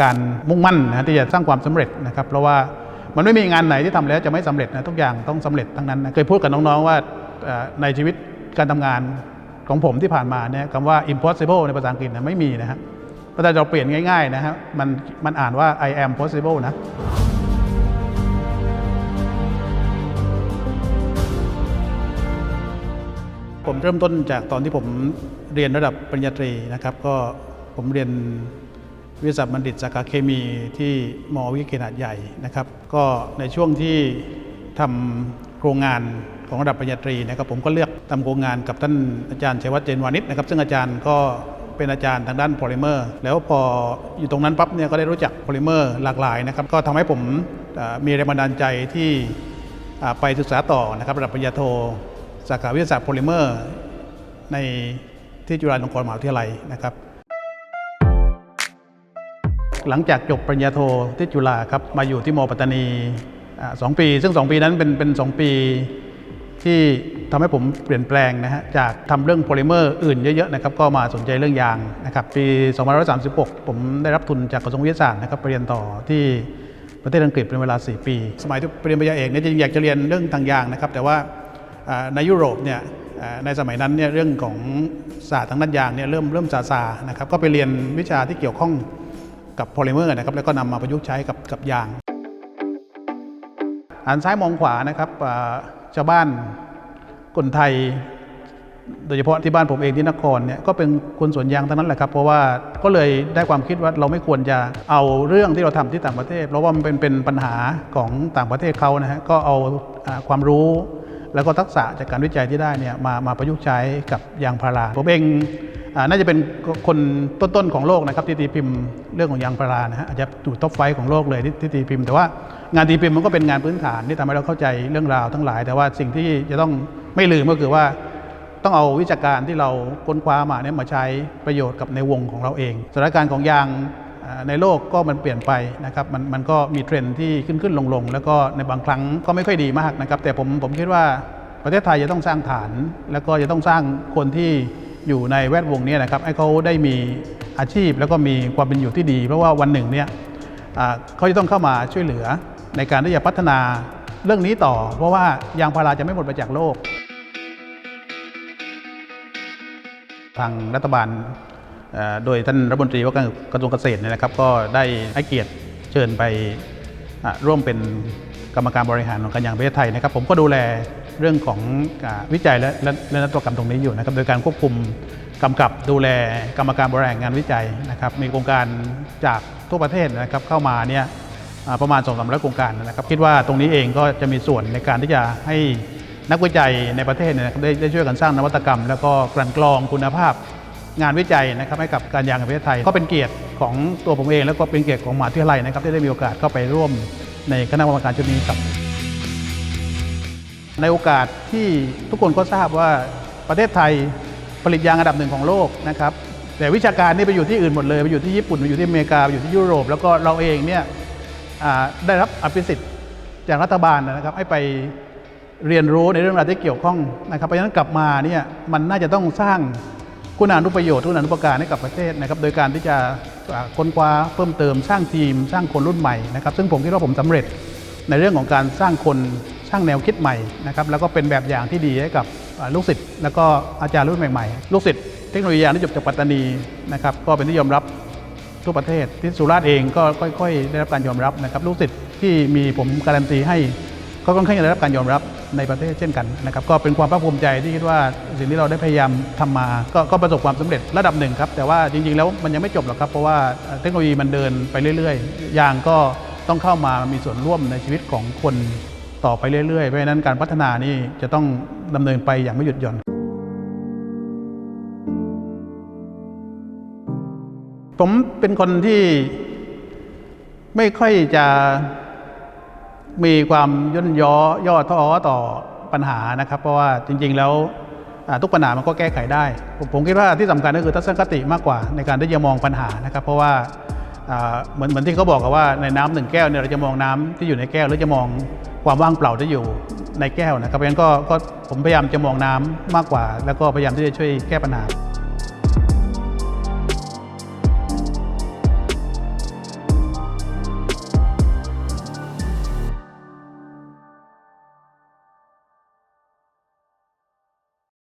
การมุ่งมั่นนะที่จะสร้างความสำเร็จนะครับเพราะว่ามันไม่มีงานไหนที่ทำแล้วจะไม่สำเร็จนะทุกอย่างต้องสำเร็จทั้งนั้นนะเคยพูดกับน้องๆว่าในชีวิตการทำงานของผมที่ผ่านมาเนี่ยคำว่า impossible ในภาษาอังกฤษนะไม่มีนะครับเพราะถ้าเราเปลี่ยนง่ายๆนะครับมันมันอ่านว่า I am possible นะผมเริ่มต้นจากตอนที่ผมเรียนระดับปริญญาตรีนะครับ ก็ผมเรียน วิทยาศาสตร์บัณฑิตสาขาเคมีที่มอวิทยาเขตหาดใหญ่นะครับ ก็ในช่วงที่ทำโครงงานของระดับปริญญาตรีนะครับผมก็เลือกทำโครงงานกับท่านอาจารย์ชัยวัฒน์เจนวานิชนะครับ ซึ่งอาจารย์ก็เป็นอาจารย์ทางด้านโพลิเมอร์ แล้วพออยู่ตรงนั้นปั๊บเนี่ยก็ได้รู้จักโพลิเมอร์หลากหลายนะครับ ก็ทำให้ผมมีแรงบันดาลใจที่ไปศึกษาต่อนะครับระดับปริญญาโทสาขาวิทยาศาสตร์โพลิเมอร์ ในที่จุฬาลงกรณ์มหาวิทยาลัยนะครับ หลังจากจบปริญญาโทที่จุฬาครับมาอยู่ที่มปัตตานีสองปี ซึ่ง 2 ปีนั้นเป็นเป็นสองปีที่ทำให้ผมเปลี่ยนแปลงนะฮะจากทำเรื่องโพลิเมอร์อื่นเยอะๆนะครับก็มาสนใจเรื่องยางนะครับปี 2536 ผมได้รับทุนจากกระทรวงวิทยาศาสตร์นะครับไปเรียนต่อที่ประเทศอังกฤษเป็นเวลา 4 ปี สมัยที่เรียนปริญญาเอกเนี่ยจริงอยากจะเรียนเรื่องทางยางนะครับแต่ว่าในยุโรปเนี่ยในสมัยนั้นเนี่ยเรื่องของศาสตร์ทางด้านยางเนี่ยเริ่มเริ่มซาซานะครับก็ไปเรียนวิชาที่เกี่ยวข้อง กับโพลิเมอร์นะครับแล้วก็นำมาประยุกต์ใช้กับกับยางหันซ้ายมองขวานะครับชาวบ้านคนไทย โดยเฉพาะที่บ้านผมเองที่นครเนี่ยก็เป็นคนสวนยางทั้งนั้นแหละครับ เพราะว่าก็เลยได้ความคิดว่าเราไม่ควรจะเอาเรื่องที่เราทำที่ต่างประเทศ เพราะว่ามันเป็นเป็นปัญหาของต่างประเทศเขานะฮะก็เอาอความรู้แล้วก็ทักษะจากการวิจัยที่ได้เนี่ยมามาประยุกต์ใช้กับยางพาราผมเอง น่าจะเป็นคนต้นๆของโลกนะครับที่ตีพิมพ์เรื่องของยางพารานะฮะอาจจะอยู่ท็อปไฟของโลกเลยที่ตีพิมพ์ แต่ว่างานตีพิมพ์มันก็เป็นงานพื้นฐานที่ทำให้เราเข้าใจเรื่องราวทั้งหลาย แต่ว่าสิ่งที่จะต้องไม่ลืมก็คือว่าต้องเอาวิชาการที่เราค้นคว้ามาเนี่ยมาใช้ประโยชน์กับในวงของเราเองสถานการณ์ของยางในโลกก็มันเปลี่ยนไปนะครับมันมันก็มีเทรนที่ขึ้นขึ้นลงลงแล้วก็ในบางครั้งก็ไม่ค่อยดีมากนะครับ แต่ผมผมคิดว่าประเทศไทยจะต้องสร้างฐาน แล้วก็จะต้องสร้างคนที่ อยู่ในแวดวงนี้นะครับให้เขาได้มีอาชีพแล้วก็มีความเป็นอยู่ที่ดี เพราะว่าวันหนึ่งเนี่ยเขาจะต้องเข้ามาช่วยเหลือในการที่จะพัฒนาเรื่องนี้ต่อ เพราะว่ายางพาราจะไม่หมดไปจากโลก ทางรัฐบาลโดยท่านรัฐมนตรีว่าการกระทรวงเกษตรเนี่ยนะครับ ก็ได้ให้เกียรติเชิญไปร่วมเป็นกรรมการบริหารของการยางประเทศไทยนะครับ ผมก็ดูแล เรื่องของวิจัยและและนวัตกรรมตรงนี้อยู่นะครับ โดยการควบคุมกำกับดูแลกรรมการบริหารงานวิจัยนะครับ มีโครงการจากทั่วประเทศนะครับเข้ามาเนี่ยประมาณ2 3 0 0โครงการนะครับ คิดว่าตรงนี้เองก็จะมีส่วนในการที่จะให้นักวิจัยในประเทศเนี่ยได้ได้ช่วยกันสร้างนวัตกรรม แล้วก็กลั่นกรองคุณภาพงานวิจัยนะครับให้กับการยางแห่งประเทศไทย ก็เป็นเกียรติของตัวผมเอง แล้วก็เป็นเกียรติของมหาวิทยาลัยนะครับที่ได้มีโอกาสเข้าไปร่วมในคณะกรรมการชุดนี้ครับ ในโอกาสที่ทุกคนก็ทราบว่าประเทศไทยผลิตยางอันดับหนึ่งของโลกนะครับแต่วิชาการนี่ไปอยู่ที่อื่นหมดเลยไปอยู่ที่ญี่ปุ่นไปอยู่ที่อเมริกาไปอยู่ที่ยุโรป แล้วก็เราเองเนี่ยได้รับอภิสิทธิ์จากรัฐบาลนะครับ ให้ไปเรียนรู้ในเรื่องราวที่เกี่ยวข้องนะครับเพราะฉะนั้นกลับมาเนี่ยมันน่าจะต้องสร้างคุณานุประโยชน์คุณานุปการให้กับประเทศนะครับ โดยการที่จะค้นคว้าเพิ่มเติมสร้างทีม สร้างคนรุ่นใหม่นะครับ ซึ่งผมคิดว่าผมสำเร็จในเรื่องของการสร้างคน สร้างแนวคิดใหม่นะครับแล้วก็เป็นแบบอย่างที่ดีให้กับลูกศิษย์แล้วก็อาจารย์รุ่นใหม่ๆ ลูกศิษย์เทคโนโลยียางที่จบจากปัตตานีนะครับก็เป็นที่ยอมรับทั่วประเทศที่สุราษฎร์เองก็ค่อยๆ ได้รับการยอมรับนะครับลูกศิษย์ที่มีผมการันตีให้ก็ค่อนข้างจะได้รับการยอมรับในประเทศเช่นกันนะครับก็เป็นความภาคภูมิใจที่คิดว่าสิ่งที่เราได้พยายามทำมาก็ก็ประสบความสำเร็จระดับหนึ่งครับแต่ว่าจริงๆแล้วมันยังไม่จบหรอกครับเพราะว่าเทคโนโลยีมันเดินไปเรื่อยๆยางก็ต้องเข้ามามีส่วนร่วมในชีวิตของคน ต่อไปเรื่อยๆ เพราะฉะนั้นการพัฒนานี่จะต้องดำเนินไปอย่างไม่หยุดหย่อน ผมเป็นคนที่ไม่ค่อยจะมีความย่นย่อย่อท้อต่อปัญหานะครับ เพราะว่าจริง ๆ แล้วทุกปัญหามันก็แก้ไขได้ ผมผมคิดว่าที่สำคัญก็คือทัศนคติมากกว่าในการที่จะมองปัญหานะครับ เพราะว่าเหมือนเหมือนที่เขาบอกกันว่าในน้ำหนึ่งแก้วเนี่ยเราจะมองน้ำที่อยู่ในแก้วหรือจะมอง ความว่างเปล่าได้อยู่ในแก้วนะครับเพราะฉะนั้นก็ก็ผมพยายามจะมองน้ำมากกว่า แล้วก็พยายามที่จะช่วยแก้ปัญหา